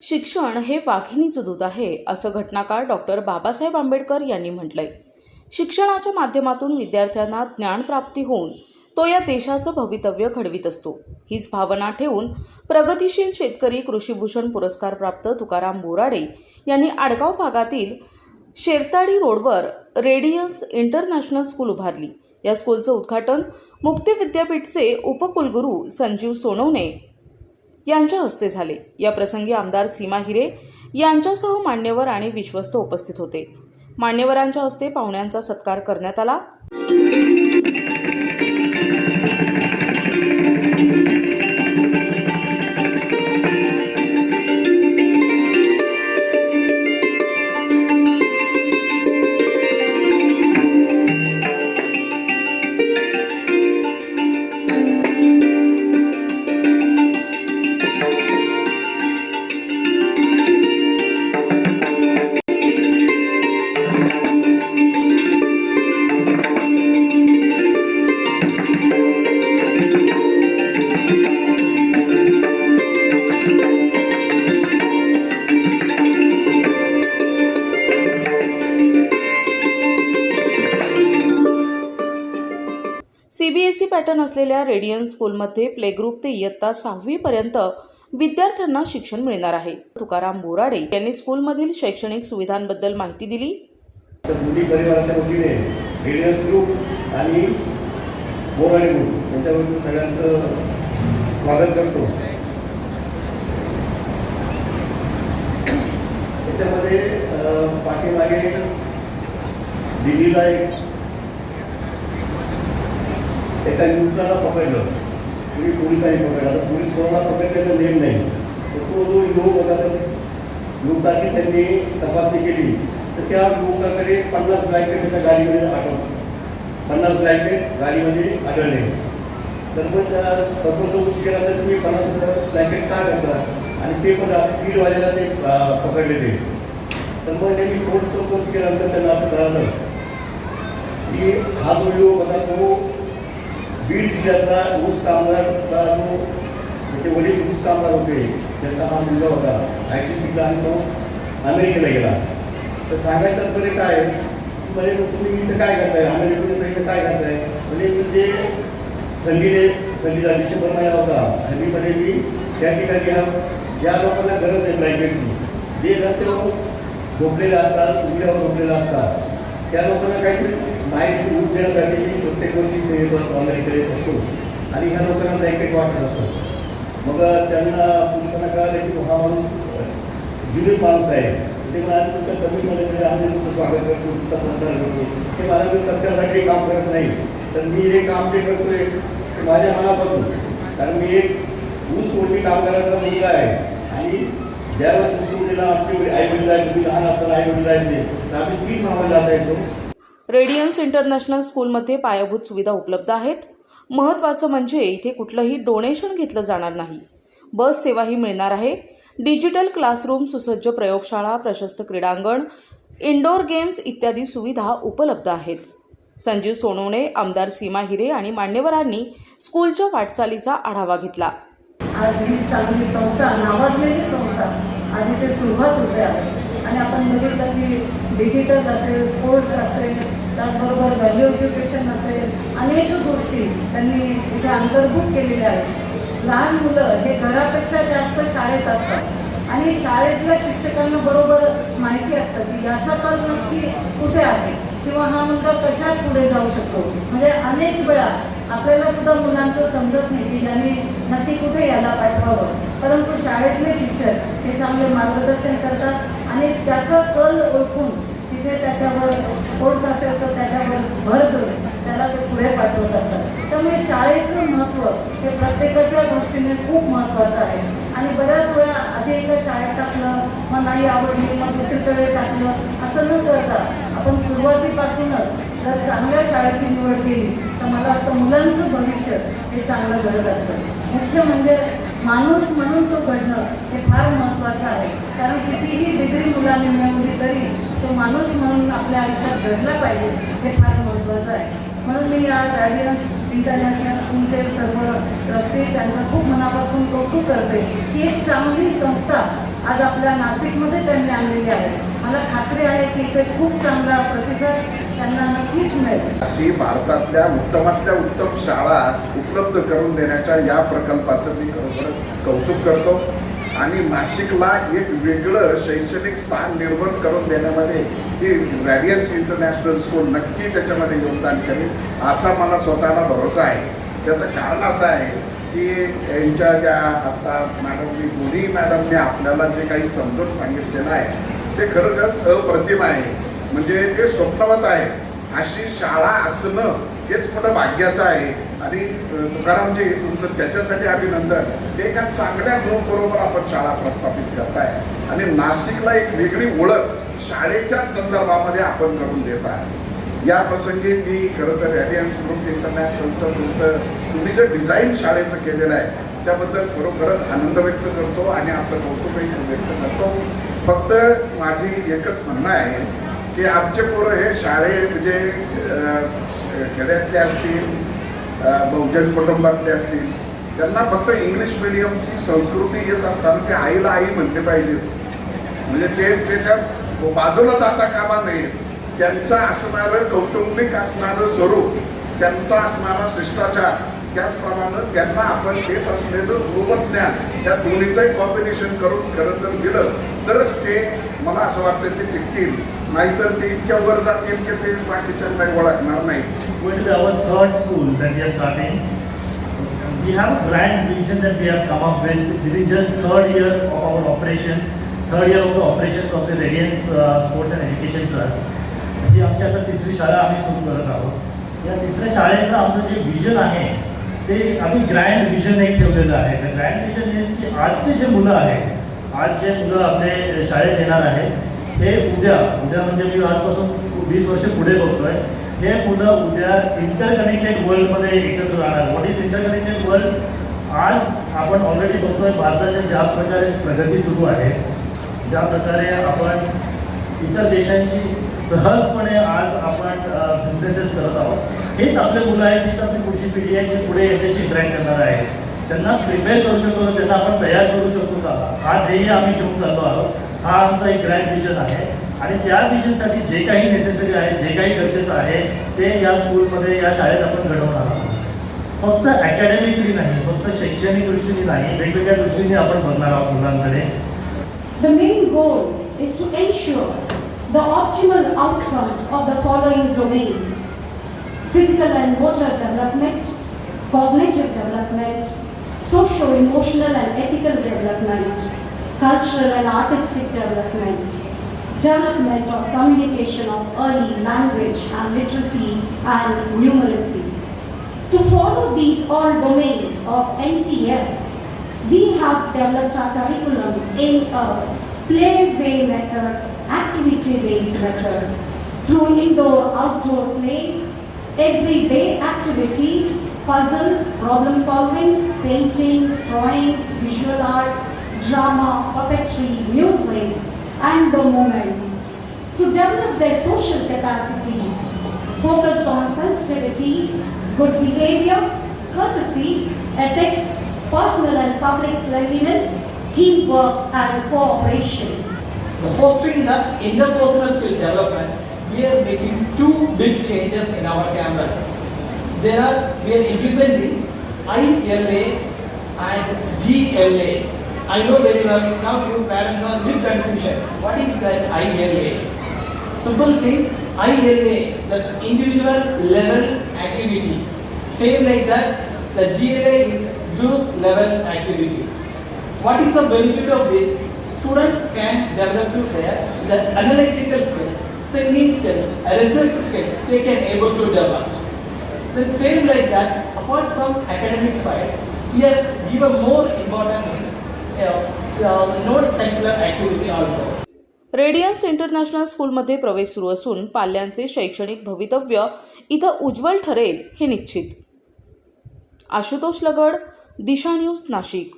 शिक्षण हे वाघिणीचं दूध आहे असं घटनाकार डॉक्टर बाबासाहेब आंबेडकर यांनी म्हटलंय. शिक्षणाच्या माध्यमातून विद्यार्थ्यांना ज्ञानप्राप्ती होऊन तो या देशाचं भवितव्य घडवीत असतो. हीच भावना ठेवून प्रगतिशील शेतकरी कृषीभूषण पुरस्कार प्राप्त तुकाराम बोराडे यांनी आडगाव भागातील शेरताडी रोडवर रेडियन्स इंटरनॅशनल स्कूल उभारली. या स्कूलचं उद्घाटन मुक्ती विद्यापीठचे उपकुलगुरू संजीव सोनवणे यांच्या हस्ते झाले. या प्रसंगी आमदार सीमा हिरे यांच्यासह मान्यवर आणि विश्वस्त उपस्थित होते. मान्यवरांच्या हस्ते पाहुण्यांचा सत्कार करण्यात आला. पॅटर्न असलेल्या रेडियन स्कूलमध्ये प्ले ग्रुप ते इयत्ता सहावीपर्यंत विद्यार्थ्यांना शिक्षण मिळणार आहे. तुकाराम बोराडे यांनी स्कूलमधील शैक्षणिक सुविधांबद्दल माहिती दिली. मुली परिवाराच्या वतीने रेडियन्स ग्रुप आणि बोराडे ग्रुप यांच्याबद्दल सगळ्यांचं स्वागत करतो. त्याच्यामध्ये पाठीमागे दिल्लीला एक एका युवकाला पकडलं. तुम्ही पोलिसांनी पकडलं. तर पोलीस कोणाला पकडण्याचा नेम नाही. तर तो जो युवक होता त्या युवकाची त्यांनी तपासणी केली. तर त्या युवकाकडे पन्नास ब्लँकेट त्याच्या गाडीमध्ये आठवलं पन्नास ब्लँकेट गाडीमध्ये आढळले. तर मग त्या सपोज चौकशी केला तर तुम्ही पन्नास ब्लँकेट का करता आणि ते पण रात्री दीड वाजेला ते पकडले ते. तर मग त्यांनी कोर्ट चौकशी केल्यानंतर त्यांना असं कळालं की हा जो युवक होता तो बीड जिल्ह्यातला ऊस कामगारचा जो त्याचे वडील ऊस कामगार होते त्याचा हा मुलगा होता आय टी सीला आणि तो अमेरिकेला गेला. तर सांगायचं तात्पर्य काय म्हणजे तुम्ही इथं काय करताय? अमेरिकेमध्ये इथं काय करताय? म्हणजे मी जे थंडीने थंडीचा डिसेंबर महिना होता. थंडीमध्ये मी त्या ठिकाणी ह्या ज्या लोकांना गरज आहे ब्लँकेटची जे रस्त्यावर झोपलेले असतात उघड्यावर झोपलेले असतात त्या लोकांना काहीतरी माहिती दूध देण्यासाठी मी प्रत्येक वर्षी ते येत असतो अमेरिकेला येत असतो आणि ह्या लोकांना ब्लँकेट वाटत असतो. मग त्यांना पोलिसांना कळालं की हा माणूस जुनीत माणूस आहे. ते म्हणाले तुमच्या कमिशनरकडे आम्ही तुमचं स्वागत करतो तुमचा सत्कार करतो. ते मला मी सत्कारासाठी काम करत नाही. तर मी हे काम जे करतोय ते माझ्या मनापासून. कारण मी एक ऊस तोडणी कामगाराचा मुलगा आहे. आणि ज्यावेळेस ऊस तोडणीला आमचे आई वडील जायचे मी लहान असताना आई वडील जायचे तर आम्ही तीन भावाला असायचो. रेडियन्स इंटरनॅशनल स्कूलमध्ये पायाभूत सुविधा उपलब्ध आहेत. महत्त्वाचं म्हणजे इथे कुठलंही डोनेशन घेतलं जाणार नाही. बस सेवाही मिळणार आहे. डिजिटल क्लासरूम सुसज्ज प्रयोगशाळा प्रशस्त क्रीडांगण इंडोर गेम्स इत्यादी सुविधा उपलब्ध आहेत. संजीव सोनवणे आमदार सीमा हिरे आणि मान्यवरांनी स्कूलच्या वाटचालीचा आढावा घेतला. आज ही चांगली संस्था नावाजलेली संस्था आज इथे सुरुवात होते आहे. आणि आपण बघितलं की डिजिटल असेल स्पोर्ट्स असेल त्याचबरोबर व्हॅल्यू एज्युकेशन असेल अनेक गोष्टी त्यांनी इथे अंतर्भूत केलेल्या आहेत. लहान मुलं हे घरापेक्षा जास्त शाळेत असतात. आणि शाळेतल्या शिक्षकांना बरोबर माहिती असतं की याचा कल नक्की कुठे आहे किंवा हा मुलगा कशा पुढे जाऊ शकतो. म्हणजे अनेक वेळा आपल्याला सुद्धा मुलांचं समजत नाही की यांनी नक्की कुठे याला पाठवावं. परंतु शाळेतले शिक्षक हे चांगले मार्गदर्शन करतात आणि त्याचा कल ओळखून तिथे त्याच्यावर कोर्स असेल तर त्याच्यावर भर देऊन त्याला ते पुढे पाठवत असतात. त्यामुळे शाळेचं महत्त्व हे प्रत्येकाच्या दृष्टीने खूप महत्त्वाचं आहे. आणि बऱ्याच वेळा आधी एका शाळेत टाकलं मग नाही आवडली मग दुसरीकडे टाकलं असं न करता आपण सुरुवातीपासूनच जर चांगल्या शाळेची निवड केली तर मला वाटतं मुलांचं भविष्य हे चांगलं घडत असतं. मुख्य म्हणजे माणूस म्हणून तो घडणं हे फार महत्त्वाचं आहे. कारण कितीही डिग्री मुलांनी मिळवली तरी तो माणूस म्हणून आपल्या आयुष्यात घडला पाहिजे हे फार महत्त्वाचं आहे. म्हणून मी या गार्डियन्स इंटरनॅशनल स्कूलचे सर्व रस्ते त्यांचं खूप मनापासून कौतुक करते की एक चांगली संस्था आज आपल्या नाशिकमध्ये त्यांनी आणलेली आहे. मला खात्री आहे की ते खूप चांगला प्रतिसाद त्यांना नक्कीच मिळेल. अशी भारतातल्या उत्तमातल्या उत्तम शाळा उपलब्ध करून देण्याच्या या प्रकल्पाचं मी खरोखर कौतुक करतो. आणि नाशिकला एक वेगळं शैक्षणिक स्थान निर्माण करून देण्यामध्ये ही रॅडियन्स इंटरनॅशनल स्कूल नक्की त्याच्यामध्ये योगदान करेल असा मला स्वतःला भरोसा आहे. त्याचं कारण असं आहे की यांच्या ज्या आता मॅडमनी दोन्ही मॅडमने आपल्याला जे काही समजून सांगितलेलं आहे ते खरोखरच अप्रतिम आहे. म्हणजे ते स्वप्नवत आहे. अशी शाळा असणं हेच मोठं भाग्याचं आहे. आणि तुकारामजी तुमचं त्याच्यासाठी अभिनंदन. ते एका चांगल्या बरोबर आपण शाळा प्रस्थापित करताय. आणि नाशिकला एक वेगळी ओळख शाळेच्या संदर्भामध्ये आपण करून देत आहे. या प्रसंगी मी खरं तर रॅडियंट ग्रुप इंटरनॅशनलचं तुमचं तुम्ही जे डिझाईन शाळेचं केलेलं आहे त्याबद्दल खरोखरच आनंद व्यक्त करतो आणि आपलं कौतुकही व्यक्त करतो. फक्त माझी एकच म्हणणं आहे की आमचे पोरं हे शाळे म्हणजे खेड्यातले असतील बहुजन कुटुंबातले असतील त्यांना फक्त इंग्लिश मिडियमची संस्कृती येत असताना ते आईला आई म्हणते पाहिजे. म्हणजे ते त्याच्या बाजूला जाता कामा नये. त्यांचं असणारं कौटुंबिक असणारं स्वरूप त्यांचा असणारा शिष्टाचार त्याचप्रमाणे त्यांना आपण देत असलेलं ज्ञान त्या दोन्हीचंही कॉम्बिनेशन करून खरं जर दिलं तरच ते मला असं वाटतं ते टिकतील. नाहीतर ते इतक्या वर जातील की ते बाकीच्यांना ओळखणार नाही going be our third school that we are starting. We have a grand vision that we have come up with within just third year of our operations, third year of the operations of the Radiance uh, Sports and Education Trust. ही आमची आता तिसरी शाळा आम्ही सुरू करत आहोत या तिसऱ्या शाळेचं आमचं जे विजन आहे ते आम्ही ग्रँड विजन एक ठेवलेलं आहे ग्रँड विजन हेच की आजचे जे मुलं आहेत आज जे मुलं आपले शाळेत येणार आहेत हे उद्या उद्या म्हणजे मी आजपासून वीस वर्ष पुढे बघतोय. हे मुलं उद्या इंटरकनेक्टेड वर्ल्डमध्ये एकत्र राहणार. व्हॉट इज इंटरकनेक्टेड वर्ल्ड आज आपण ऑलरेडी बघतोय भारताच्या ज्या प्रकारे प्रगती सुरू आहे ज्या प्रकारे आपण इतर देशांशी सहजपणे आज आपण बिझनेसेस करत आहोत. हेच आपले मुलं आहेत हीच आपली पुढची पिढी आहे जी पुढे याच्याशी ट्रॅक करणार आहे. त्यांना प्रिपेअर करू शकतो त्यांना आपण तयार करू शकतो का? हा ध्येय आम्ही घेऊन चाललो आहोत. हा आमचा एक ग्रँड विजन आहे आणि त्या विजनसाठी जे काही नेसेसरी आहे जे काही गरजेचं आहे ते या स्कूलमध्ये या शाळेत आपण घडवणार आहोत फक्त अकॅडमिकली नाही फक्त शैक्षणिक दृष्टीने नाही वेगवेगळ्या दृष्टीने आपण बघणार आहोत मुलांकडे The main goal is to ensure the optimal outcome of the following domains physical and motor development, cognitive development, socio emotional and ethical development, cultural and artistic development, development of communication of early language and literacy and numeracy. To follow these all domains of NCF, we have developed our curriculum in a play-way method, activity-based method, through indoor-outdoor plays, everyday activity, puzzles, problem solvings, paintings, drawings, visual arts, drama, puppetry, music, and the moments. To develop their social capacities, focused on sensitivity, good behavior, courtesy, ethics, personal and public cleanliness, teamwork, and cooperation. The fostering the interpersonal skill development, we are making two big changes in our campus. There are, we are implementing ILA and GLA. I know very well, now you parents are big confusion. What is that ILA? Simple thing, ILA, that's individual level activity. Same like that, the GLA is group level activity. What is the benefit of this? Students can develop to their the analytical skill, thinking skill, a research skill, they can able to develop. Then same like that, apart from academic side, we are given more important activity also. Radiance International स्कूलमध्ये प्रवेश सुरू असून पाल्यांचे शैक्षणिक भवितव्य इथं उज्ज्वल ठरेल हे निश्चित आशुतोष लगड दिशा न्यूज नाशिक